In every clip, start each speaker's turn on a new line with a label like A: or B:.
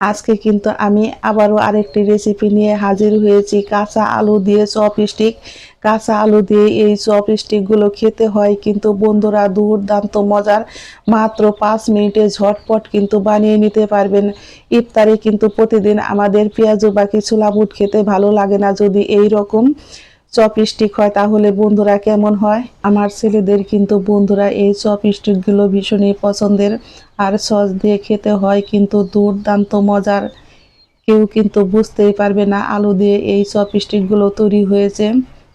A: আজকে কিন্তু আমি আবারও আরেকটি রেসিপি নিয়ে হাজির হয়েছি। কাঁচা আলু দিয়ে চপ স্টিক কাঁচা আলু দিয়ে এই চপ স্টিকগুলো খেতে হয় কিন্তু বন্ধুরা দুর্দান্ত মজার। মাত্র পাঁচ মিনিটে ঝটপট কিন্তু বানিয়ে নিতে পারবেন। ইফতারে কিন্তু প্রতিদিন আমাদের পেঁয়াজু বা কিছু লাবুট খেতে ভালো লাগে না যদি এই রকম চপস্টিক হয়, তাহলে বন্ধুরা কেমন হয়? আমার ছেলেদের কিন্তু বন্ধুরা এই চপস্টিকগুলো ভীষণই পছন্দের। আর সস দিয়ে খেতে হয় কিন্তু দুর্দান্ত মজার। কেউ কিন্তু বুঝতেই পারবে না আলু দিয়ে এই চপস্টিকগুলো তৈরি হয়েছে।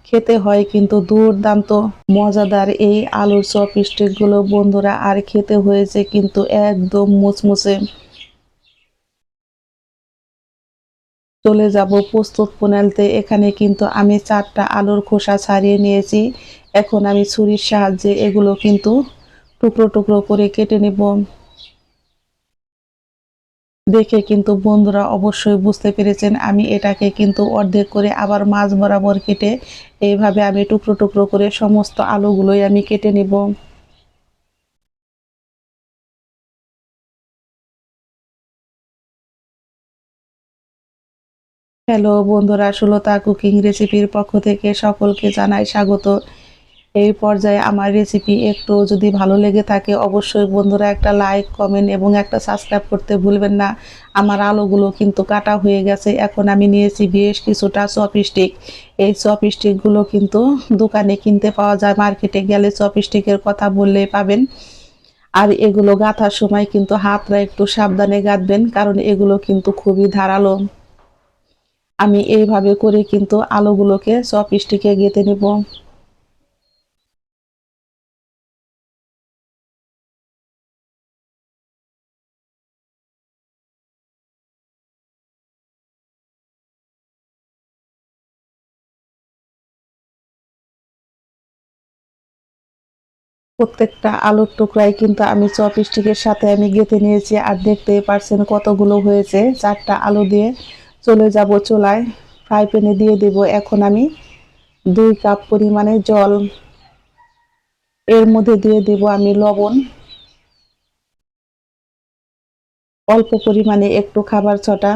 A: খেতে হয় কিন্তু দুর্দান্ত, মজাদার এই আলুর চপস্টিকগুলো বন্ধুরা। আর খেতে হয়েছে কিন্তু একদম মুচমুচে। চলে যাব প্রস্তুত পোনালতে। এখানে কিন্তু আমি চারটা আলুর খোসা ছাড়িয়ে নিয়েছি। এখন আমি ছুরির সাহায্যে এগুলো কিন্তু টুকরো টুকরো করে কেটে নেব। দেখে কিন্তু বন্ধুরা অবশ্যই বুঝতে পেরেছেন, আমি এটাকে কিন্তু অর্ধেক করে আবার মাছ বরাবর কেটে এইভাবে আমি টুকরো টুকরো করে সমস্ত আলুগুলোই আমি কেটে নেব। হ্যালো বন্ধুরা, সুলতা কুকিং রেসিপির পক্ষ থেকে সকলকে জানাই স্বাগত। এই পর্যায়ে আমার রেসিপি একটু যদি ভালো লেগে থাকে, অবশ্যই বন্ধুরা একটা লাইক, কমেন্ট এবং একটা সাবস্ক্রাইব করতে ভুলবেন না। আমার আলোগুলো কিন্তু কাটা হয়ে গেছে, এখন আমি নিয়েছি বেশ কিছুটা চপস্টিক। এই চপস্টিকগুলো কিন্তু দোকানে কিনতে পাওয়া যায়, মার্কেটে গেলে চপস্টিকের কথা বললেই পাবেন। আর এগুলো গাঁথার সময় কিন্তু হাতরা একটু সাবধানে গাঁথবেন, কারণ এগুলো কিন্তু খুবই ধারালো। আমি এইভাবে করে কিন্তু আলোগুলোকে আলুগুলোকে চপস্টিকে গেঁথে নেব। প্রত্যেকটা আলুর টুকরাই কিন্তু আমি চপস্টিকের সাথে আমি গেঁথে নিয়েছি, আর দেখতেই পারছেন কতগুলো হয়েছে চারটা আলু দিয়ে। চলে যাব চুলায়। ফ্রাই প্যানে দিয়ে দেব এখন আমি দুই কাপ পরিমাণে জল। এর মধ্যে দিয়ে দেব আমি লবণ। অল্প পরিমাণে একটু খাবার ছটা।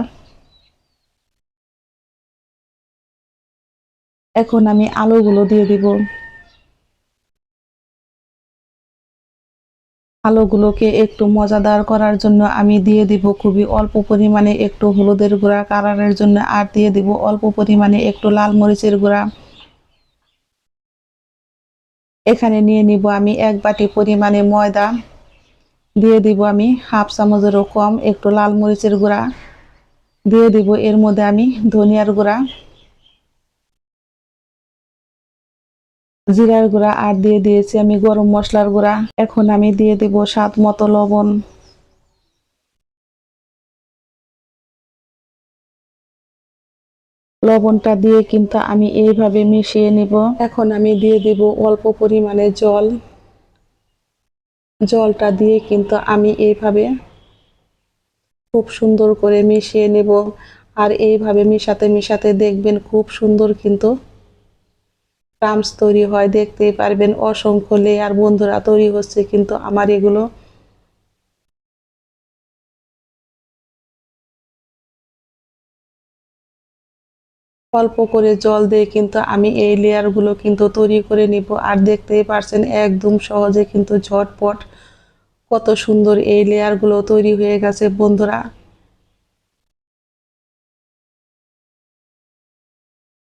A: এখন আমি আলুগুলো দিয়ে দিব। আলুগুলোকে একটু মজাদার করার জন্য আমি দিয়ে দিব খুবই অল্প পরিমাণে একটু হলুদের গুঁড়া, কালারের জন্য আর দিয়ে দিব অল্প পরিমাণে একটু লাল মরিচের গুঁড়া। এখানে নিয়ে নিব আমি এক বাটি পরিমাণে ময়দা। দিয়ে দিব আমি হাফ চামচেরও কম একটু লাল মরিচের গুঁড়া। দিয়ে দিব এর মধ্যে আমি ধনিয়ার গুঁড়া। জিরার গুঁড়া আর দিয়ে দিয়েছি আমি গরম মশলার গুঁড়া। এখন আমি দিয়ে দিব স্বাদ মতো লবণ। লবণটা দিয়ে কিন্তু আমি এইভাবে মিশিয়ে নিব। এখন আমি দিয়ে দিব অল্প পরিমাণে জল। জলটা দিয়ে কিন্তু আমি এইভাবে খুব সুন্দর করে মিশিয়ে নেব। আর এইভাবে মিশাতে মিশাতে দেখবেন খুব সুন্দর কিন্তু ক্রামস তৈরি হয়, দেখতেই পারবেন অসংখ্য লেয়ার বন্ধুরা তৈরি হচ্ছে, কিন্তু আমার এগুলো অল্প করে জল দিয়ে কিন্তু আমি এই লেয়ারগুলো কিন্তু তৈরি করে নিব। আর দেখতেই পারছেন একদম সহজে কিন্তু ঝটপট কত সুন্দর এই লেয়ারগুলো তৈরি হয়ে গেছে বন্ধুরা।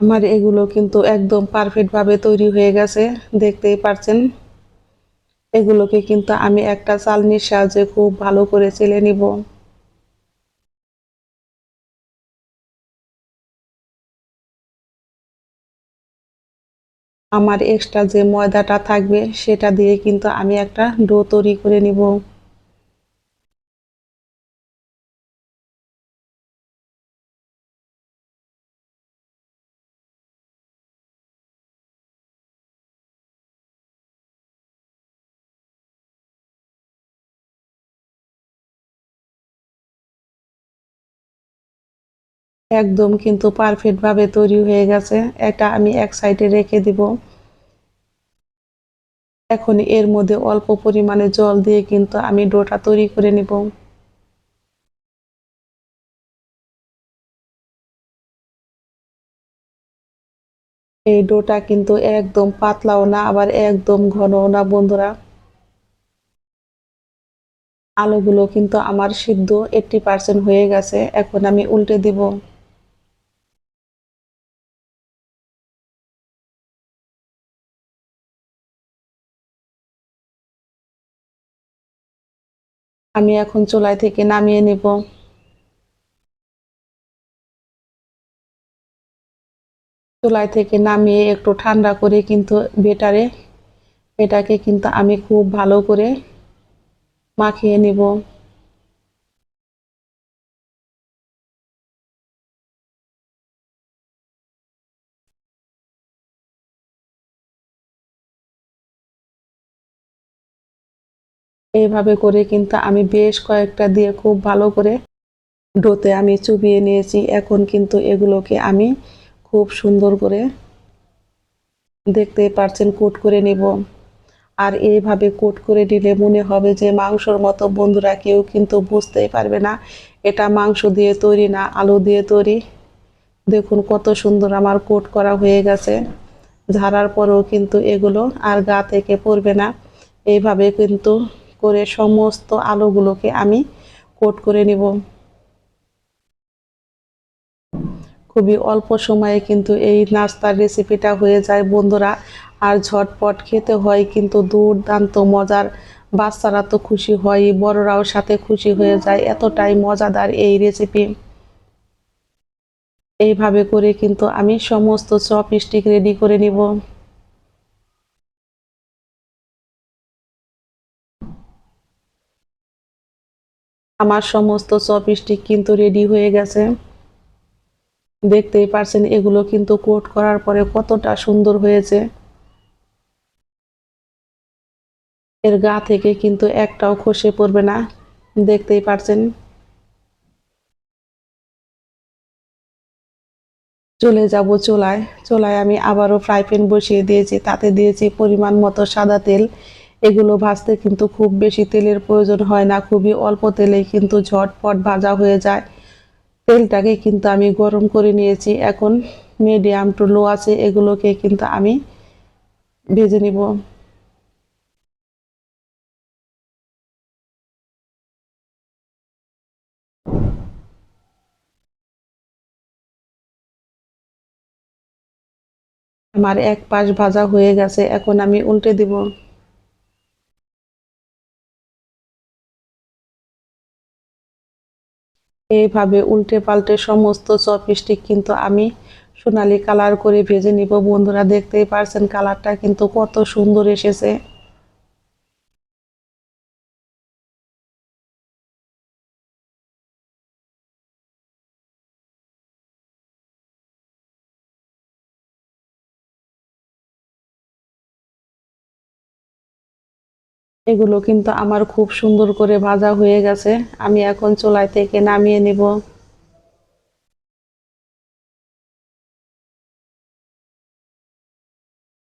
A: আমার এগুলো কিন্তু একদম পারফেক্টভাবে তৈরি হয়ে গেছে, দেখতেই পারছেন। এগুলোকে কিন্তু আমি একটা চালনির সাহায্যে খুব ভালো করে চেলে নিব। আমার এক্সট্রা যে ময়দাটা থাকবে, সেটা দিয়ে কিন্তু আমি একটা ডো তৈরি করে নিব। একদম কিন্তু পারফেক্টভাবে তৈরি হয়ে গেছে। এটা আমি এক সাইডে রেখে দিব। এখন এর মধ্যে অল্প পরিমাণে জল দিয়ে কিন্তু আমি ডোটা তৈরি করে নিব। এই ডোটা কিন্তু একদম পাতলাও না, আবার একদম ঘনও না বন্ধুরা। আলোগুলো কিন্তু আমার সিদ্ধ এইটটি পার্সেন্ট হয়ে গেছে। এখন আমি উল্টে দিব। আমি এখন চুলাই থেকে নামিয়ে নিব। চুলাই থেকে নামিয়ে একটু ঠান্ডা করে কিন্তু বেটারে। এটাকে কিন্তু আমি খুব ভালো করে মাখিয়ে নিব। এইভাবে করে কিন্তু আমি বেশ কয়েকটা দিয়ে খুব ভালো করে ডোতে আমি চুবিয়ে নিয়েছি। এখন কিন্তু এগুলোকে আমি খুব সুন্দর করে দেখতে পারছেন কোট করে নেব। আর এইভাবে কোট করে নিলে মনে হবে যে মাংসর মতো বন্ধুরা কেউ কিন্তু বুঝতেই পারবে না, এটা মাংস দিয়ে তৈরি না আলু দিয়ে তৈরি। দেখুন কত সুন্দর আমার কোট করা হয়ে গেছে। ঝাড়ার পরেও কিন্তু এগুলো আর গা থেকে পড়বে না। এইভাবে কিন্তু করে সমস্ত আলুগুলোকে আমি কোট করে নিব। খুবই অল্প সময়ে কিন্তু এই নাস্তার রেসিপিটা হয়ে যায় বন্ধুরা। আর ঝটপট খেতে হয় কিন্তু দুর্দান্ত মজার। বাচ্চারা তো খুশি হয়, বড়রাও সাথে খুশি হয়ে যায়। এতটাই মজাদার এই রেসিপি। এইভাবে করে কিন্তু আমি সমস্ত চপ স্টিক রেডি করে নিব। আমার সমস্ত চপ স্টিক কিন্তু রেডি হয়ে গেছে। দেখতেই পারছেন, এগুলো কিন্তু কোট করার পরে কতটা সুন্দর হয়েছে। এর গা থেকে কিন্তু একটাও খসে পড়বে না। দেখতেই পারছেন। চলে যাব চোলায়। চোলায় আমি আবারও ফ্রাই প্যান বসিয়ে দিয়েছি। তাতে দিয়েছি পরিমাণ মতো সাদা তেল। এগুলো ভাজতে কিন্তু খুব বেশি তেলের প্রয়োজন হয় না, খুবই অল্প তেলেই কিন্তু ঝটপট ভাজা হয়ে যায়। তেলটাকে কিন্তু আমি গরম করে নিয়েছি, এখন মিডিয়াম টু লো আছে, এগুলোকে কিন্তু আমি ভেজে নিব। আমার এক পাশ ভাজা হয়ে গেছে, এখন আমি উল্টে দিব। এইভাবে উল্টে পাল্টে সমস্ত চপস্টিক কিন্তু আমি সোনালি কালার করে ভেজে নিব। বন্ধুরা দেখতেই পারছেন কালারটা কিন্তু কত সুন্দর এসেছে। এগুলো কিন্তু আমার খুব সুন্দর করে ভাজা হয়ে গেছে। আমি এখন চোলাই থেকে নামিয়ে নিব।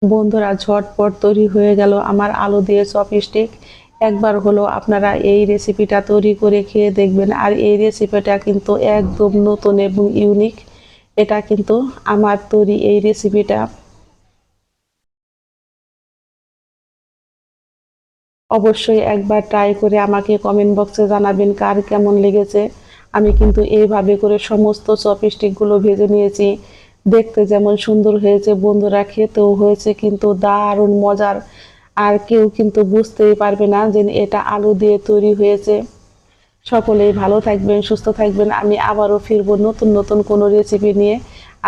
A: বন্ধুরা, ঝটপট তৈরি হয়ে গেল আমার আলু দিয়ে চপস্টিক। একবার হলো আপনারা এই রেসিপিটা তৈরি করে খেয়ে দেখবেন। আর এই রেসিপিটা কিন্তু একদম নতুন এবং ইউনিক। এটা কিন্তু আমার তৈরি এই রেসিপিটা। অবশ্যই একবার ট্রাই করে আমাকে কমেন্ট বক্সে জানাবেন কার কেমন লেগেছে। আমি কিন্তু এইভাবে করে সমস্ত চপস্টিকগুলো ভেজে নিয়েছি। দেখতে যেমন সুন্দর হয়েছে, বন্ধুরা খেতেও হয়েছে কিন্তু দারুণ মজার। আর কেউ কিন্তু বুঝতেই পারবে না যে এটা আলু দিয়ে তৈরি হয়েছে। সকলেই ভালো থাকবেন, সুস্থ থাকবেন। আমি আবারও ফিরবো নতুন নতুন কোনো রেসিপি নিয়ে।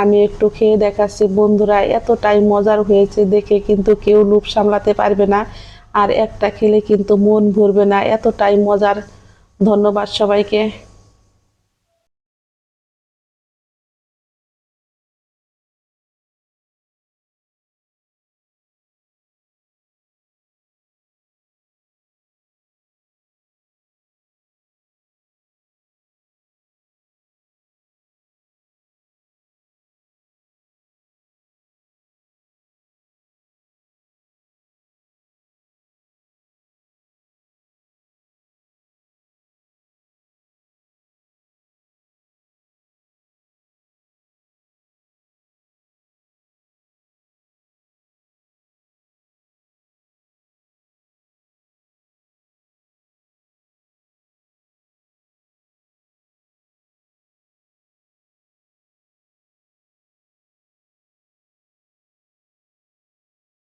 A: আমি একটু খেয়ে দেখাচ্ছি, বন্ধুরা এতটাই মজার হয়েছে দেখে কিন্তু কেউ লুপ সামলাতে পারবে না। আর একটা খেলে কিন্তু মন ভরবে না। এতটাই মজার। ধন্যবাদ সবাইকে।